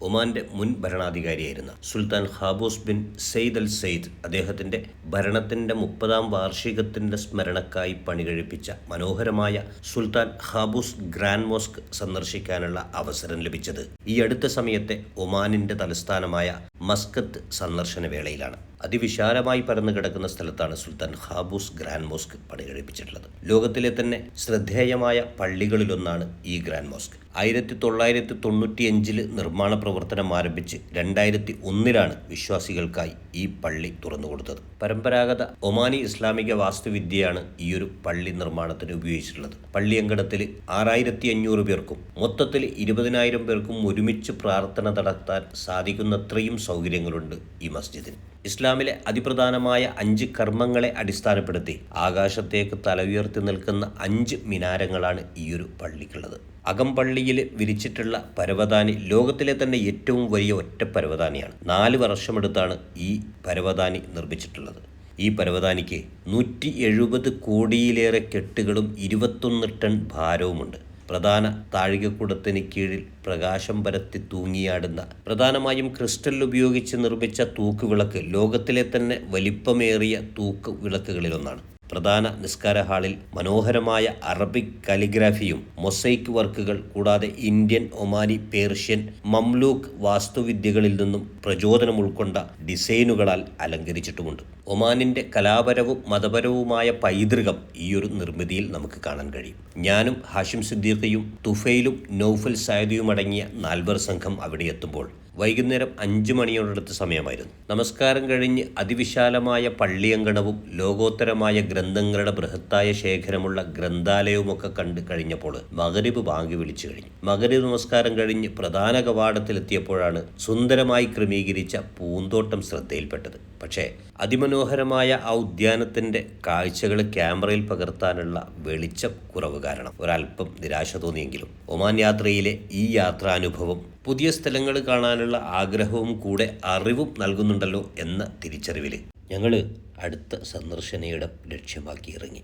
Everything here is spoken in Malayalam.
ഒമാന്റെ മുൻ ഭരണാധികാരിയായിരുന്ന Sultan Qaboos bin Said al Said അദ്ദേഹത്തിന്റെ ഭരണത്തിന്റെ മുപ്പതാം വാർഷികത്തിന്റെ സ്മരണക്കായി പണികഴിപ്പിച്ച മനോഹരമായ സുൽത്താൻ ഹാബൂസ് ഗ്രാൻഡ് മോസ്ക് സന്ദർശിക്കാനുള്ള അവസരം ലഭിച്ചത് ഈ അടുത്ത സമയത്തെ ഒമാനിന്റെ തലസ്ഥാനമായ മസ്കത്ത് സന്ദർശന വേളയിലാണ് അതിവിശാലമായി പരന്നു കിടക്കുന്ന സ്ഥലത്താണ് സുൽത്താൻ ഖാബൂസ് ഗ്രാൻഡ് മോസ്ക് പണികഴിപ്പിച്ചിട്ടുള്ളത്. ലോകത്തിലെ തന്നെ ശ്രദ്ധേയമായ പള്ളികളിലൊന്നാണ് ഈ ഗ്രാൻഡ് മോസ്ക്. ആയിരത്തി തൊള്ളായിരത്തി തൊണ്ണൂറ്റിയഞ്ചിൽ നിർമ്മാണ പ്രവർത്തനം ആരംഭിച്ച് രണ്ടായിരത്തി ഒന്നിലാണ് വിശ്വാസികൾക്കായി ഈ പള്ളി തുറന്നുകൊടുത്തത്. പരമ്പരാഗത ഒമാനി ഇസ്ലാമിക വാസ്തുവിദ്യയാണ് ഈ ഒരു പള്ളി നിർമ്മാണത്തിന് ഉപയോഗിച്ചിട്ടുള്ളത്. പള്ളി അങ്കണത്തിൽ ആറായിരത്തി അഞ്ഞൂറ് പേർക്കും മൊത്തത്തിൽ ഇരുപതിനായിരം പേർക്കും ഒരുമിച്ച് പ്രാർത്ഥന നടത്താൻ സാധിക്കുന്നത്രയും സൗകര്യങ്ങളുണ്ട് ഈ മസ്ജിദിന്. ഇസ്ലാമിലെ അതിപ്രധാനമായ അഞ്ച് കർമ്മങ്ങളെ അടിസ്ഥാനപ്പെടുത്തി ആകാശത്തേക്ക് തല ഉയർത്തി നിൽക്കുന്ന അഞ്ച് മിനാരങ്ങളാണ് ഈയൊരു പള്ളിക്കുള്ളത്. അകംപള്ളിയിൽ വിരിച്ചിട്ടുള്ള പരവതാനി ലോകത്തിലെ തന്നെ ഏറ്റവും വലിയ ഒറ്റ പരവതാനിയാണ്. നാല് വർഷമെടുത്താണ് ഈ പരവതാനി നിർമ്മിച്ചിട്ടുള്ളത്. ഈ പരവതാനിക്ക് നൂറ്റി എഴുപത് കോടിയിലേറെ കെട്ടുകളും ഇരുപത്തൊന്ന് ടൺ ഭാരവുമുണ്ട്. പ്രധാന താഴികക്കുടത്തിന് കീഴിൽ പ്രകാശം പരത്തി തൂങ്ങിയാടുന്ന പ്രധാനമായും ക്രിസ്റ്റൽ ഉപയോഗിച്ച് നിർമ്മിച്ച തൂക്കുവിളക്ക് ലോകത്തിലെ തന്നെ വലിപ്പമേറിയ തൂക്ക് വിളക്കുകളിലൊന്നാണ്. പ്രധാന നിസ്കാര ഹാളിൽ മനോഹരമായ അറബിക് കാലിഗ്രാഫിയും മൊസൈക്ക് വർക്കുകൾ കൂടാതെ ഇന്ത്യൻ ഒമാനി പേർഷ്യൻ മംലൂക്ക് വാസ്തുവിദ്യകളിൽ നിന്നും പ്രചോദനം ഉൾക്കൊണ്ട ഡിസൈനുകളാൽ അലങ്കരിച്ചിട്ടുമുണ്ട്. ഒമാനിന്റെ കലാപരവും മതപരവുമായ പൈതൃകം ഈ ഒരു നിർമ്മിതിയിൽ നമുക്ക് കാണാൻ കഴിയും. ഞാനും ഹാഷിം സിദ്ദീഖയും തുഫയിലും നൌഫൽ സായദിയുമടങ്ങിയ നാൽവർ സംഘം അവിടെ എത്തുമ്പോൾ വൈകുന്നേരം അഞ്ചു മണിയോടടുത്ത സമയമായിരുന്നു. നമസ്കാരം കഴിഞ്ഞ് അതിവിശാലമായ പള്ളിയങ്കണവും ലോകോത്തരമായ ഗ്രന്ഥങ്ങളുടെ ബൃഹത്തായ ശേഖരമുള്ള ഗ്രന്ഥാലയവുമൊക്കെ കണ്ട് കഴിഞ്ഞപ്പോൾ മകരീബ് ബാങ്കി വിളിച്ചു കഴിഞ്ഞു. മകരീബ് നമസ്കാരം കഴിഞ്ഞ് പ്രധാന കവാടത്തിലെത്തിയപ്പോഴാണ് സുന്ദരമായി ക്രമീകരിച്ച പൂന്തോട്ടം ശ്രദ്ധയിൽപ്പെട്ടത്. പക്ഷേ അതിമനോഹരമായ ആ ഉദ്യാനത്തിന്റെ കാഴ്ചകൾ ക്യാമറയിൽ പകർത്താനുള്ള വെളിച്ചം കുറവ് കാരണം. ഒരല്പം നിരാശ തോന്നിയെങ്കിലും ഒമാൻ യാത്രയിലെ ഈ യാത്രാനുഭവം പുതിയ സ്ഥലങ്ങൾ കാണാനുള്ള ആഗ്രഹവും കൂടെ അറിവും നൽകുന്നുണ്ടല്ലോ എന്ന തിരിച്ചറിവിൽ ഞങ്ങൾ അടുത്ത സന്ദർശനയിടം ലക്ഷ്യമാക്കി ഇറങ്ങി.